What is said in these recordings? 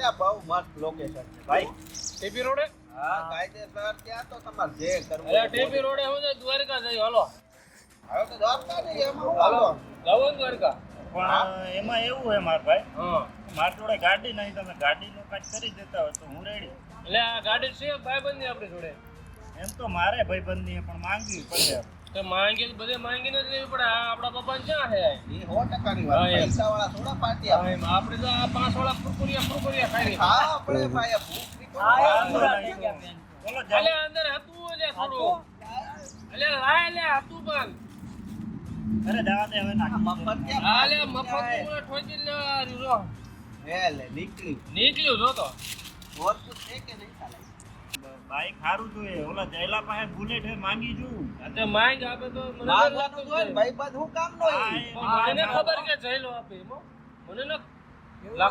જઈએ આ બહુ મસ્ત લોકેશન છે ભાઈ. ટીપી રોડે? હા કાયદેસર ત્યાં તો તમારે જે કરવું અરે ટીપી રોડે હું છે દ્વારકા જઈ હાલો. હવે તો દ્વારકા નહીં એમાં હું હાલો જવું દ્વારકા. પણ એમાં એવું હે માર ભાઈ હા. મારી જોડે ગાડી નહીં તમે ગાડીનું કાચ કરી દેતા હોય તો હું રેડી. એટલે આ ગાડી છે ભાઈબંધી આપણી જોડે? એમ તો મારે ભાઈબંધની પણ માંગવી પડે. તો માંગી બધે માંગીને જ લેવી પડે આ આપણા પપ્પાને ક્યાં છે એ સો ટકાની વાત હા, એમ. થોડા પાર્ટી આપે. આપણે તો આ પાંચ વાળા ખાઈ હા આપણે ભાઈ. નથી. બોલો એટલે અંદર હતું થોડું. લાય હતું પણ. અરે જવા દે હવે નાખી મફત ક્યાં આ મફત આવે? ઠોકી લે રીરો હે લે નીકળી. નીકળ્યું જો તો. ઓરકું છે કે નહીં ચાલે? બાઈક સારું જોઈએ ઓલા જયલા પાસે બુલેટ હે માંગી જુ અતે માંગ આપે તો મને ન લાગતું જોઈએ ને, બાદ હું? એ- પણ મને ખબર કે જયલો આપે એમો મને ન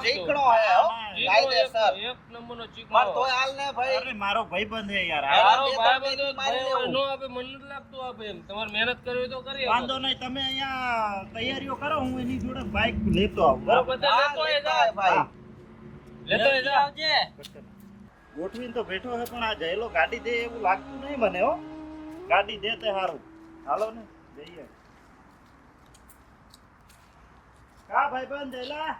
ચીકણો હે હો કાયદેસર એક- એક નંબરનો ચીકણો. માર તોય હાલ ને ભાઈ અરે મારો ભાઈબંધ હે યાર હા. તારો બે ત્રણ ભાઈ પેટી બધો મારી ભાઈ લેવું. નો આપે, મને નથી લાગતું આપે એમ. તમારે મહેનત કરવી તો કરી વાંધો નહીં તમે અહીંયા તૈયારીઓ કરો હું એની જોડે બાઈક લેતો આવું બરોબર, લેતો એ જા. ભાઈ લેતો એ જા. ગોઠવીને તો બેઠો હે પણ આ જયલો ગાડી દે એવું લાગતું નહીં મને હો. ગાડી દે તે સારું હાલો ને જઈએ. કા ભાઈબંધ જયલા?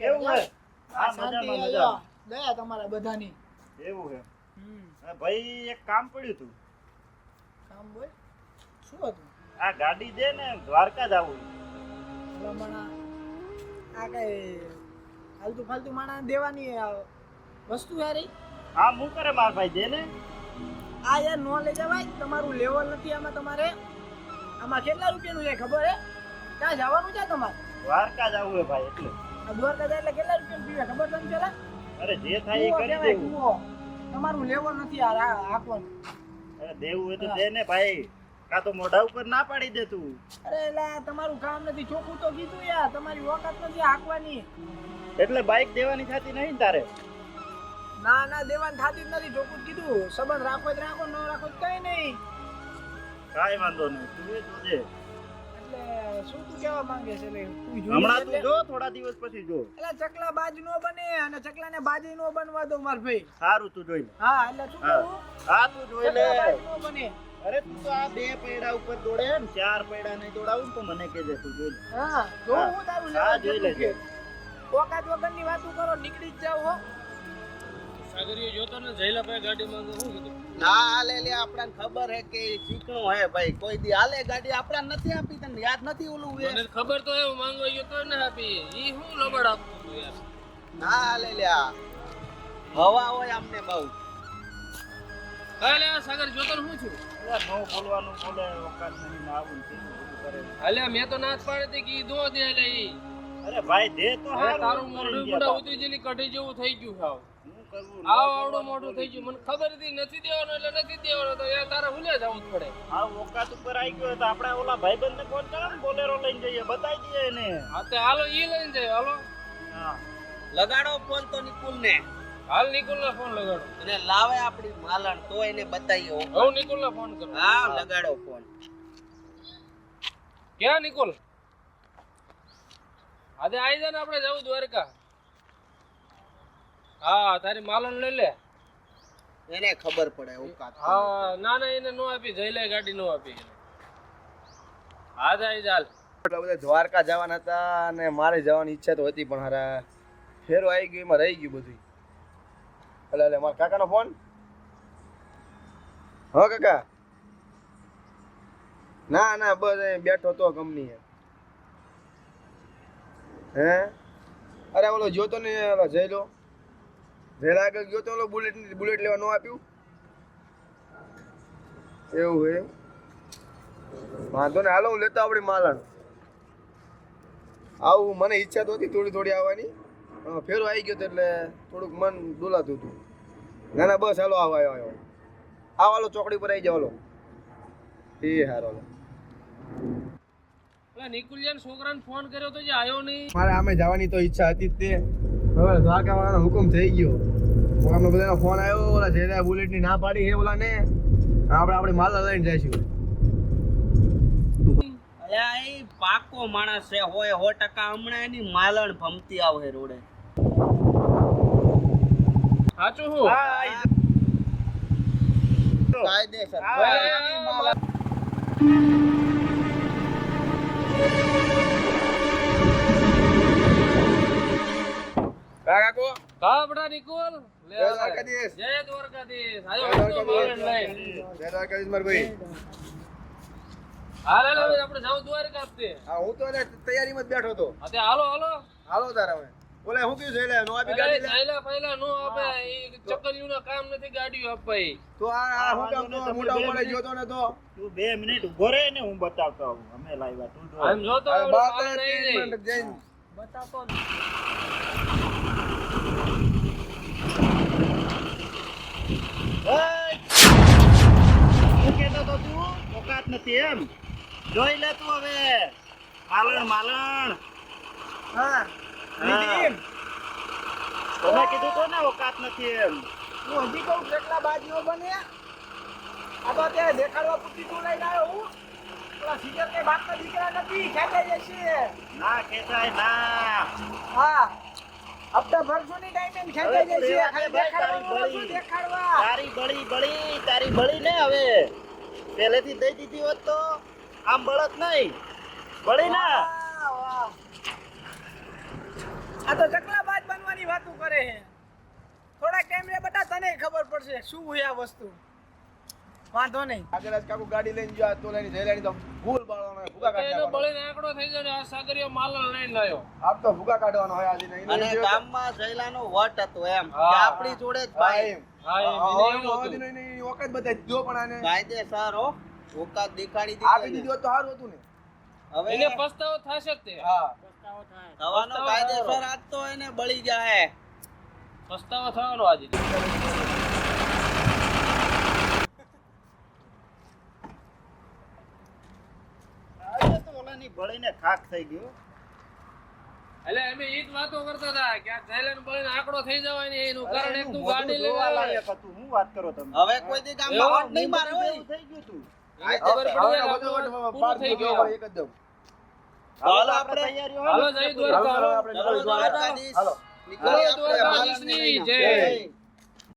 કેવું હે હા મજામાં મજા દયા તમારા બધાની. એવું હે ભાઈ એક કામ પડ્યું તું કામ બોલ. શું હતું? આ ગાડી દે ને દ્વારકા જવું આ કઈ ફાલતુ ફાલતુ માણસ દેવાની આ વસ્તુ યારી હા હું કરે માર ભાઈ દે ને? આ યાર નો લઈ જવાય તમારું લેવલ નથી આમાં તમારે. આમાં કેટલા રૂપિયાનું છે ખબર હે? ક્યાં જવાનું છે તમારે? દ્વારકા જવું હે ભાઈ એટલે. દ્વારકા જાય એટલે કેટલા રૂપિયાનું પીવે ખબર તમને પેલા? અરે જે થાય એ કરી દેવું. તમારું લેવલ નથી યાર આ આખવાનું અરે દેવું હોય તો દે ને ભાઈ. કાં તો મોઢા ઉપર ના પાડી દે તું. અરે એલા તમારું કામ નથી. ચોખ્ખું તો કીધું યાર તમારી વખત નથી હાંકવાની. એટલે બાઈક દેવાની થતી નહીં તારે? ના ના દેવાન થાતી જ નથી ચોખ્ખું કીધું. સંબંધ રાખો જ રાખો ન રાખો જ કઈ નહીં. કાંઈ વાંધો નહીં તું એ જોજે એટલે શું તું કહેવા માંગે છે હમણાં તું જો થોડા દિવસ પછી જો. એટલે ચકલા બાજ નો બને અને ચકલાને બાજી નો બનવા દો માર ભાઈ. સારું તું જોઈ લે. હા એટલે શું કહું? હા તું જોઈ લે. નો બને. અરે તું તો આ બે પૈડા ઉપર દોડે ને ચાર પૈડા નહીં દોડાવું તો મને કહેજે તું જોઈ હા જો હું તારું હા, જોઈ લેજે. ઓકાત વગરની વાતો કરો નીકળી જ જાવ હો. સાગરીયો જોતો ને જયલા ભાઈ ગાડી માંગે શું કીધું ના હાલે લે આપણને ખબર હે કે ઈ ચીકણો હે ભાઈ. કોઈ દી હાલે ગાડી આપણને નથી આપી તને યાદ નથી ઓલું મને ખબર તો એવું માંગવા ગયો તો ને આપી. ઈ હું લબડ યાર? ના હાલે લે હવા હોય અમને બહુ. સાગર જોતો ને શું છું? એટલે બોલવાનું બોલે નહીં આવું કરે મેં તો ના પાડી હતી કે ઈ દો દે એટલે અરે ભાઈ દે તો તારું મોઢું મોઢા ઉતરી જેલી કઢી જેવું થઈ ગયું હાવ હું કરવું આવ આવડું મોઢું થઈ ગયું. મને ખબર હતી નથી દેવાનો એટલે નથી દેવાનો. તો યાર તારે હુલે જવું જ પડે. આ ઓકાત ઉપર આવી ગયો તો આપણે ઓલા ભાઈબંધને ફોન કરો ને બોલેરો લઈને જઈએ. બતાવી દઈએ એને. હા તે હાલો ઈ લઈને જાય. હાલો. હા. લગાડો ફોન તો નિકુલ ને હાલ નિકુલ ના ફોન લગાડો. અને લાવે આપણી માલણ તો એને બતાવીએ હું. નિકુલ ને ફોન કરું. હા લગાડો ફોન ક્યાં નિકુલ? આજે આવી જાય ને આપણે જવું દ્વારકા. હા તારી માલન લઈ લે. એને ખબર પડે ઓકાત હા ના ના એને નો આપી જઈ લે ગાડી નો આપી. હા જાય ચાલ. એટલા બધા દ્વારકા જવાના હતા અને મારે જવાની ઈચ્છા તો હતી પણ હારા ફેરો આવી ગયો એમાં રહી ગયું બધું એટલે એટલે મારા કાકાનો ફોન? હા કાકા. ના ના બસ બેઠો તો કંપની હે? અરે ઓલો જોતો ને ઓલો જઈ લો જઈને આગળ ગયો તો બુલેટ બુલેટ લેવા ન આપ્યું. એવું હે વાંધો ને હાલો હું લેતો આપણી માલણ. આવું મને ઈચ્છા તો હતી થોડી થોડી આવવાની. પણ ફેરો આવી ગયો એટલે થોડુંક મન ડોલાતું હતું. ના ના બસ હાલો આવો આવ્યો આવ્યો આવો હાલો ચોકડી પર આવી જાવ એ હારો નિકુલિયાન છોકરાને ફોન કર્યો તો જે આવ્યો નહીં. મારે આમે જવાની તો ઈચ્છા હતી તે. હવે દ્વારકા વાળાનો હુકમ થઈ ગયો. અમને બધાનો ફોન આવ્યો ઓલા બુલેટ બુલેટની ના પાડી હે ઓલા ને આપણે આપણી માલ લઈને જઈશું. પાકો માણસ છે હોય સો ટકા હમણાં એની માલણ ભમતી આવે રોડે. સાચું હું હા, કાયદેસર. કાકા? કાપડા નિકોલ જય દ્વારકાધીશ. જય દ્વારકાધીશ. આયો જય હતો દ્વારકાધીશ. મારે લઈને. જય દ્વારકાધીશ મારા ભાઈ. હાલે હાલે આપણે જાવ દ્વારકા તે. હા હું તો તૈયારીમાં જ બેઠો હતો. હા હાલો હાલો. હાલો તારે હવે. ઓલે હું કીધું છે લે નો આપી ગાડી લે. ચાલ્યા પહેલા નો આપે. ઈ ચકલીઓના કામ નથી ગાડીઓ આપવા તો આ આ હું કામ તો? મોટા તમે ઉપાડે બે ને તો. તું બે મિનિટ ઊભો રે ને હું બતાવતો આવું. અમે લાવ્યા તું જો. આમ જો તો અરે ઓલું બાપ પાલન રે, આવી ત્રીસ જાય. મિનિટ જઈને. બતાવતો શું કહેતો તો તું ઓકાત નથી એમ જોઈ લે હવે માલણ માલણ હા તમે કીધું તો ને ઓકાત નથી એમ હું હજી કહું કેટલા બાજીઓ બને આ તો અત્યારે દેખાડવા પૂછી તું લઈને આવ્યો હું પેલા સિગર કે બાપના દીકરા નથી ખેંચાઈ જશે ના ખેંચાય ના હા હપ્તા ભરશો ની ટાઈમે ખેંચાઈ જાય છે. ખાલી દેખાડવાનું. દેખાડવા તારી બળી. બળી તારી બળી ને હવે. પહેલેથી દઈ દીધી હોત તો આમ બળત નહીં. બળી ના. આ તો ચકલા બાજ બનવાની વાતો કરે છે. થોડાક ટાઈમ રે બટા તને ખબર પડશે શું હોય આ વસ્તુ. વાંધો નહીં. આગળ આજ કાકુ ગાડી લઈને ગયો તો લઈને જઈ લઈને તો ભૂલ બાળવાનો ભૂકા કાઢવાનો બળીને આંકડો થઈ જાય આ સાગરીય માલ લઈને લાયો. આપ તો ભૂકા કાઢવાનો હોય આજે નહીં. અને ગામમાં જયલાનો વટ હતો એમ. કે આપણી જોડે જ ભાઈ. હા. નહીં, નહીં, બધા જો પણ આને. કાયદેસર હો. ઓકાત દેખાડી આપી દીધી તો સારું હતું ને. હવે એને પસ્તાવો થશે જ તે. હા. થવાનો પસ્તાવો થવાનો. આજ તો એને બળી જાહે. પસ્તાવો થવાનો આજે. આજે બળીને ખાક થઈ ગયો એટલે અમે ઈ જ વાતો કરતા હતા કે આ જયલન બળીને આંકડો થઈ જવાય ને એનું કારણ એક તું ગાડી લેવા. લાયક હતું. હું વાત કરો તમે હવે કોઈ દી ગામમાં વટ નહીં મારે હોય થઈ ગયું તું ખબર પડી જાય પૂરું થઈ ગયો એકદમ હાલો આપણે તૈયારીઓ હાલો જય દ્વારકા. હાલો, આપણે ચાલો દ્વારકાધીશ હાલો માલણ લઈને. જય. જય.